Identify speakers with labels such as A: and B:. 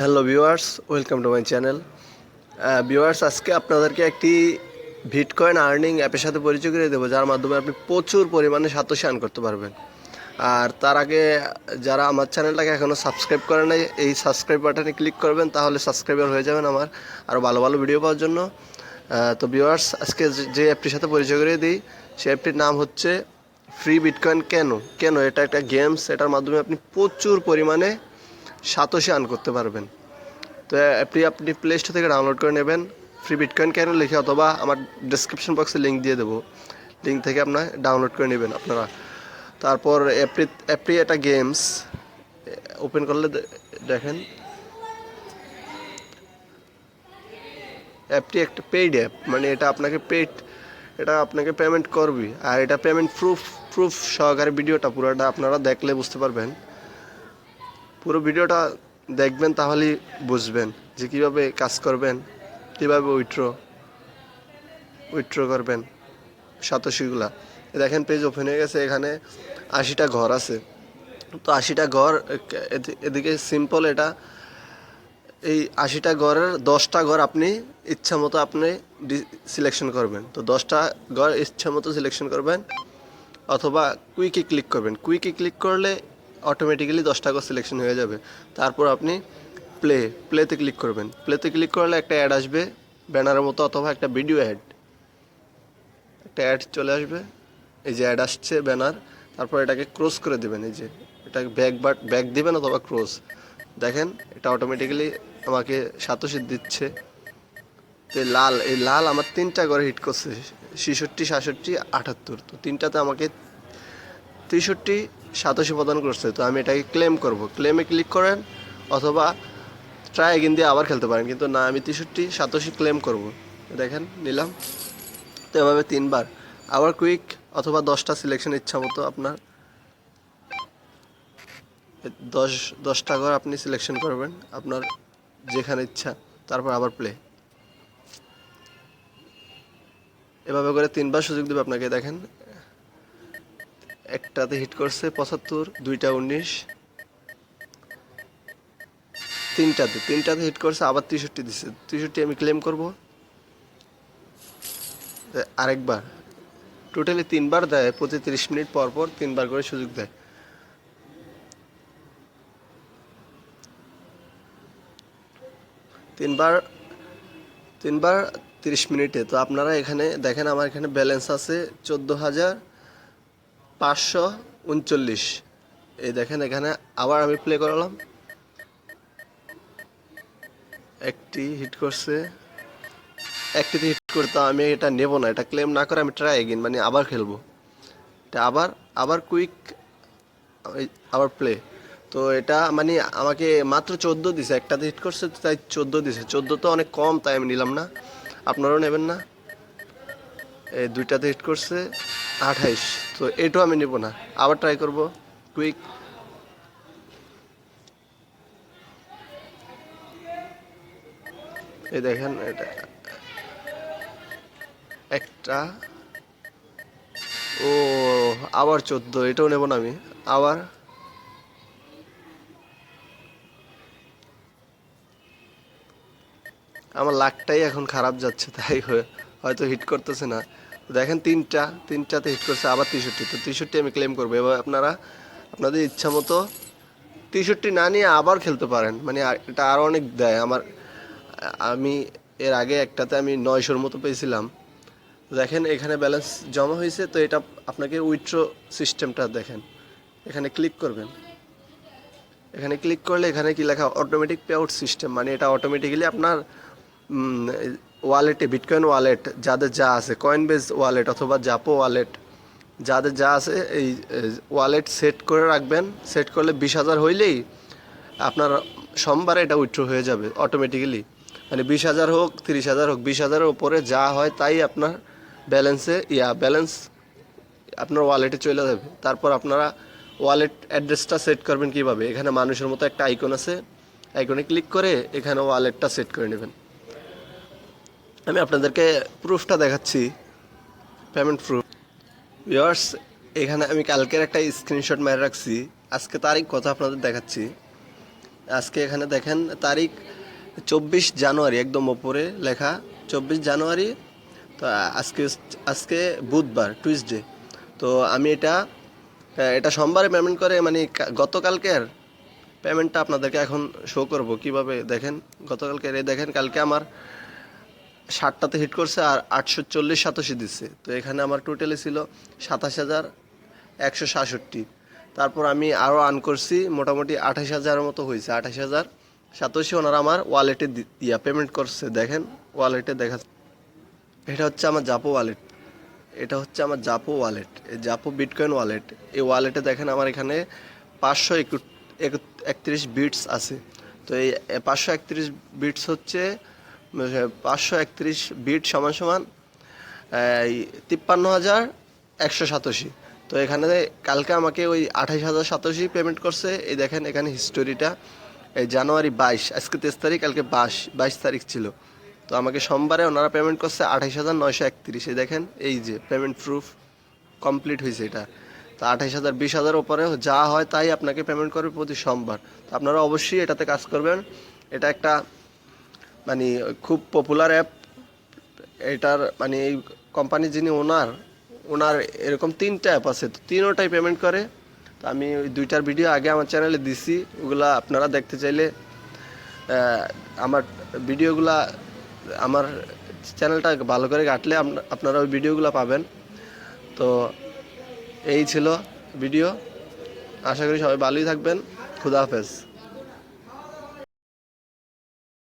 A: Hello viewers welcome to my channel viewers আজকে আপনাদেরকে একটি ভিটকয়েন আর্নিং অ্যাপের সাথে পরিচয় করে দেবো, যার মাধ্যমে আপনি প্রচুর পরিমাণে সাতোশি আর্ন করতে পারবেন। আর তার আগে যারা আমার চ্যানেলটাকে এখনও সাবস্ক্রাইব করে নাই, এই সাবস্ক্রাইব বাটনে ক্লিক করবেন, তাহলে সাবস্ক্রাইবার হয়ে যাবেন আমার আরও ভালো ভালো ভিডিও পাওয়ার জন্য। তো ভিউয়ার্স আজকে যে- যে অ্যাপটির সাথে পরিচয় করে দিই সেই অ্যাপটির নাম হচ্ছে ফ্রি বিটকয়েন কেন কেন এটা একটা গেমস এটার মাধ্যমে আপনি প্রচুর পরিমাণে সাতোশি আর্ন করতে পারবেন। তো অ্যাপটি আপনি প্লে স্টোর থেকে ডাউনলোড করে নেবেন। ফ্রি বিটকয়েন কেন লিখে অথবা আমার ডিসক্রিপশন বক্সে লিঙ্ক দিয়ে দেবো। লিঙ্ক থেকে আপনার ডাউনলোড করে নেবেন আপনারা। তারপর অ্যাপটি অ্যাপটি একটা গেমস ওপেন করলে দেখেন। অ্যাপটি একটা পেইড অ্যাপ মানে এটা আপনাকে পেইড এটা আপনাকে পেমেন্ট করবি। আর এটা পেমেন্ট প্রুফ প্রুফ সহকারে ভিডিওটা পুরোটা আপনারা দেখলে বুঝতে পারবেন। পুরো ভিডিওটা দেখবেন তাহলেই বুঝবেন যে কীভাবে কাজ করবেন, কীভাবে উইথড্র উইথড্র করবেন সাতশিগুলা দেখেন পেজ ওপেন হয়ে গেছে, এখানে আশিটা ঘর আছে। তো আশিটা ঘর, এদি- এদিকে সিম্পল এটা। এই আশিটা ঘরের দশটা ঘর আপনি ইচ্ছা মতো আপনি সিলেকশন করবেন। তো দশটা ঘর ইচ্ছা মতো সিলেকশন করবেন, অথবা কুইকে ক্লিক করবেন। কুইকে ক্লিক করলে অটোমেটিক্যালি দশটা করে সিলেকশন হয়ে যাবে। তারপর আপনি প্লে প্লেতে ক্লিক করবেন। প্লেতে ক্লিক করলে একটা অ্যাড আসবে ব্যানারের মতো অথবা একটা ভিডিও অ্যাড একটা অ্যাড চলে আসবে, এই যে অ্যাড আসছে ব্যানার তারপর এটাকে ক্রস করে দেবেন, এই যে এটা ব্যাক বাট ব্যাক দিবেন অথবা ক্রস দেখেন, এটা অটোমেটিক্যালি আমাকে সাতশি দিচ্ছে। তো লাল, এই লাল আমার তিনটা করে হিট করছে, ছেষট্টি, সাতষট্টি, আটাত্তর। তো তিনটাতে আমাকে তেষট্টি সাতাশি প্রদান করছে, তো আমি এটাকে ক্লেম করব। ক্লেমে ক্লিক করেন অথবা ট্রাই এগিন দিয়ে আবার খেলতে পারেন, কিন্তু না, আমি তেষট্টি, সাতাশি ক্লেম করব। দেখেন, নিলাম। তো এভাবে তিনবার। আবার কুইক অথবা দশটা সিলেকশন ইচ্ছা মতো আপনার। দশ, দশটা ঘর আপনি সিলেকশন করবেন, আপনার যেখানে ইচ্ছা, তারপর আবার প্লে এভাবে করে তিনবার সুযোগ দেবে আপনাকে, দেখেন। একটাতে হিট করছে পঁচাত্তর, দুইটা উনিশ। তিনটাতে তিনটাতে হিট করছে, আবার তেষট্টি দিচ্ছে তেষট্টি আমি ক্লেম করব। আরেকবার। টোটালি তিনবার দেয় প্রতি তিরিশ মিনিট পর পর তিনবার করে সুযোগ দেয়। তিনবার তিনবার তিরিশ মিনিটে। তো আপনারা এখানে দেখেন, আমার এখানে ব্যালেন্স আছে চোদ্দ হাজার পাঁচশো উনচল্লিশ। এই দেখেন এখানে আবার আমি প্লে করলাম। একটি হিট করছে। একটিতে হিট করতে আমি এটা নেব না, এটা ক্লেম না করে আমি ট্রাই এগিন মানে আবার খেলব। এটা আবার আবার কুইক আবার প্লে তো এটা মানে আমাকে মাত্র চোদ্দ দিছে, একটাতে হিট করছে, তাই চোদ্দ দিছে। চোদ্দ তো অনেক কম, তাই আমি নিলাম না। আপনারাও নেবেন না। এই দুইটাতে হিট করছে। আঠাইশ। তো এটাও আমি নেব না। আবার ট্রাই করব। কুইক এই দেখেন, এটা। একটা। ও, আবার চোদ্দ। এটাও নেব না আমি। আবার। আমার লাকটাই এখন খারাপ যাচ্ছে, তাই হয়ে- হয়তো হিট করতেছে না। দেখেন তিনটা, তিনটাতে হিট করছে, আবার তেষট্টি। তো তেষট্টি আমি ক্লেম করব। এবার আপনারা, আপনাদের ইচ্ছা মতো তেষট্টি না নিয়ে আবার খেলতে পারেন। মানে এটা আরও অনেক দেয়। আমার, আমি এর আগে একটাতে আমি নয়শোর মতো পেয়েছিলাম। দেখেন এখানে ব্যালেন্স জমা হয়েছে, তো এটা আপনাকে উইথড্র সিস্টেমটা দেখেন। এখানে ক্লিক করবেন। এখানে ক্লিক করলে এখানে কি লেখা অটোমেটিক পে আউট সিস্টেম মানে এটা অটোমেটিক্যালি আপনার ওয়ালেটে, বিটকয়েন ওয়ালেট, যাদের যা আছে কয়েন বেস ওয়ালেট অথবা জাপো ওয়ালেট, যাদের যা আছে, এই ওয়ালেট সেট করে রাখবেন। সেট করলে বিশ হাজার হইলেই আপনার সোমবারে এটা উইথড্র হয়ে যাবে অটোমেটিক্যালি মানে বিশ হাজার হোক, তিরিশ হাজার হোক, বিশ হাজারের ওপরে যা হয় তাই আপনার ব্যালেন্সে, ইয়া, ব্যালেন্স আপনার ওয়ালেটে চলে যাবে। তারপর আপনারা ওয়ালেট অ্যাড্রেসটা সেট করবেন কীভাবে? এখানে মানুষের মতো একটা আইকন আছে। আইকনে ক্লিক করে এখানে ওয়ালেটটা সেট করে নেবেন। আমি আপনাদেরকে প্রুফটা দেখাচ্ছি। পেমেন্ট প্রুফ ইয়ার্স এখানে আমি কালকের একটা স্ক্রিনশট মেরে রাখছি। আজকে তারিখ কথা আপনাদের দেখাচ্ছি। আজকে এখানে দেখেন, তারিখ চব্বিশ জানুয়ারি, একদম ওপরে লেখা, চব্বিশ জানুয়ারি। তো আজকে আজকে বুধবার টুইসডে তো আমি এটা এটা সোমবারে পেমেন্ট করে মানে গতকালকের পেমেন্টটা আপনাদেরকে এখন শো করব। কীভাবে দেখেন, গতকালকের এই দেখেন, কালকে আমার ষাটটাতে হিট করছে আর আটশো চল্লিশ সাতাশি দিচ্ছে। তো এখানে আমার টোটালে ছিল সাতাশ হাজার একশো সাতষট্টি। তারপর আমি আরও আর্ন করছি, মোটামুটি আঠাশ হাজারের মতো হয়েছে। আঠাশ হাজার সাতাশি ওনারা আমার ওয়ালেটে ইয়া পেমেন্ট করছে। দেখেন ওয়ালেটে দেখা এটা হচ্ছে আমার জাপো ওয়ালেট এটা হচ্ছে আমার জাপো ওয়ালেট এই জাপো বিটকয়েন ওয়ালেট এই ওয়ালেটে দেখেন আমার এখানে পাঁচশো একত্রিশ বিটস আছে। তো এই পাঁচশো একত্রিশ বিটস হচ্ছে পাঁচশো একত্রিশ বিট সমান সমান তিপ্পান্ন হাজার একশো সাতাশি। তো এখানে কালকে আমাকে ওই আঠাশ হাজার সাতাশি পেমেন্ট করছে। এই দেখেন এখানে হিস্টোরিটা এই জানুয়ারি বাইশ, আজকে তেইশ তারিখ, কালকে বাইশ বাইশ তারিখ ছিল। তো আমাকে সোমবারে ওনারা পেমেন্ট করছে আঠাশ হাজার নয়শো একত্রিশ। এই দেখেন, এই যে পেমেন্ট প্রুফ কমপ্লিট হয়েছে এটা। তো আঠাশ হাজার, বিশ হাজার ওপরে যা হয় তাই আপনাকে পেমেন্ট করবে প্রতি সোমবার। তো আপনারা অবশ্যই এটাতে কাজ করবেন। এটা একটা মানে খুব পপুলার অ্যাপ এটার মানে এই কোম্পানির যিনি ওনার ওনার এরকম তিনটা অ্যাপ আছে। তো তিনোটাই পেমেন্ট করে। তো আমি ওই দুইটার ভিডিও আগে আমার চ্যানেলে দিছি। ওগুলা আপনারা দেখতে চাইলে আমার ভিডিওগুলা আমার চ্যানেলটা ভালো করে কাটলে আপনা- আপনারা ওই ভিডিওগুলো পাবেন। তো এই ছিল ভিডিও আশা করি সবাই ভালোই থাকবেন। খুদা হাফেজ।